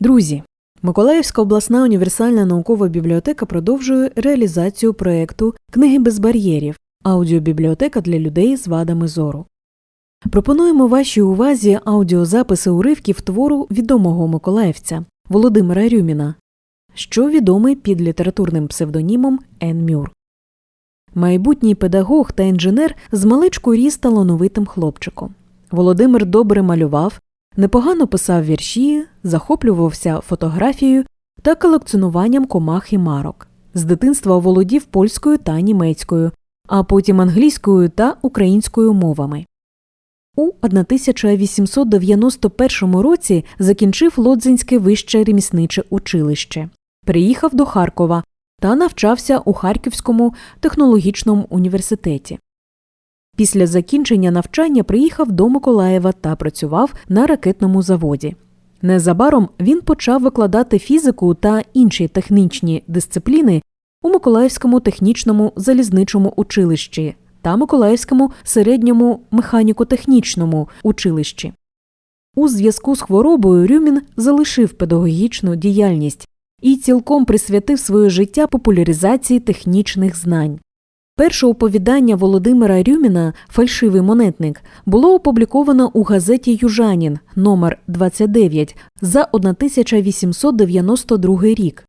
Друзі, Миколаївська обласна універсальна наукова бібліотека продовжує реалізацію проєкту Книги без бар'єрів аудіобібліотека для людей з вадами зору. Пропонуємо вашій увазі аудіозаписи уривків твору відомого миколаївця Володимира Рюміна, що відомий під літературним псевдонімом Ен Мюр. Майбутній педагог та інженер з маличку ріс талановитим хлопчиком. Володимир добре малював, непогано писав вірші, захоплювався фотографією та колекціонуванням комах і марок. З дитинства володів польською та німецькою, а потім англійською та українською мовами. У 1891 році закінчив Лодзинське вище ремісниче училище, приїхав до Харкова та навчався у Харківському технологічному університеті. Після закінчення навчання приїхав до Миколаєва та працював на ракетному заводі. Незабаром він почав викладати фізику та інші технічні дисципліни у Миколаївському технічному залізничому училищі та Миколаївському середньому механіко-технічному училищі. У зв'язку з хворобою Рюмін залишив педагогічну діяльність і цілком присвятив своє життя популяризації технічних знань. Перше оповідання Володимира Рюміна Фальшивий монетник було опубліковано у газеті Южанін номер 29 за 1892 рік.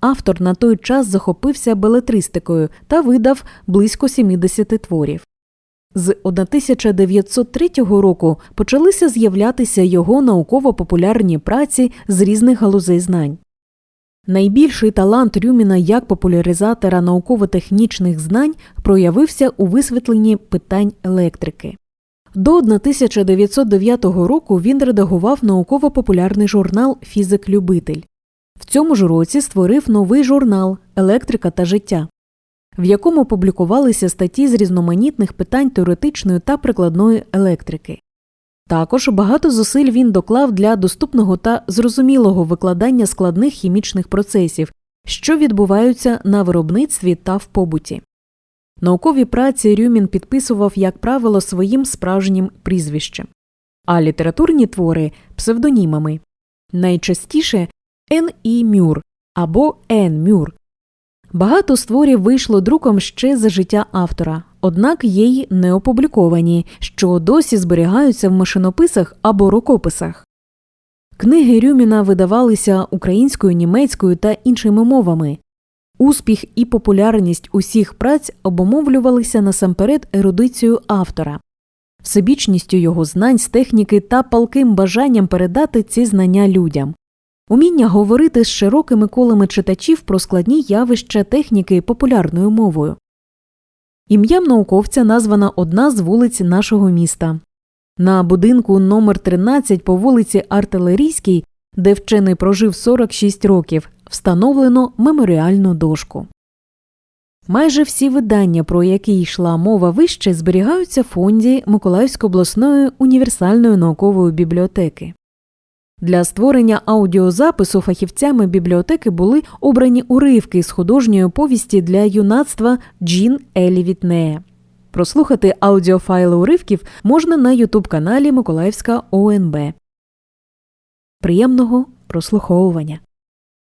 Автор на той час захопився белетристикою та видав близько 70 творів. З 1903 року почалися з'являтися його науково-популярні праці з різних галузей знань. Найбільший талант Рюміна як популяризатора науково-технічних знань проявився у висвітленні питань електрики. До 1909 року він редагував науково-популярний журнал Фізик-любитель. В цьому ж році створив новий журнал Електрика та життя, в якому публікувалися статті з різноманітних питань теоретичної та прикладної електрики. Також багато зусиль він доклав для доступного та зрозумілого викладання складних хімічних процесів, що відбуваються на виробництві та в побуті. Наукові праці Рюмін підписував, як правило, своїм справжнім прізвищем, а літературні твори псевдонімами найчастіше Н. І. Мюр або Н. Мюр. Багато створів вийшло друком ще за життя автора, однак є й не опубліковані, що досі зберігаються в машинописах або рукописах. Книги Рюміна видавалися українською, німецькою та іншими мовами. Успіх і популярність усіх праць обумовлювалися насамперед ерудицією автора, всебічністю його знань з техніки та палким бажанням передати ці знання людям. Уміння говорити з широкими колами читачів про складні явища техніки популярною мовою. Ім'ям науковця названа одна з вулиць нашого міста. На будинку номер 13 по вулиці Артилерійській, де вчений прожив 46 років, встановлено меморіальну дошку. Майже всі видання, про які йшла мова вище, зберігаються в фонді Миколаївської обласної універсальної наукової бібліотеки. Для створення аудіозапису фахівцями бібліотеки були обрані уривки з художньої повісті для юнацтва Джін Елі Вітнея. Прослухати аудіофайли уривків можна на ютуб каналі Миколаївська ОНБ. Приємного прослуховування.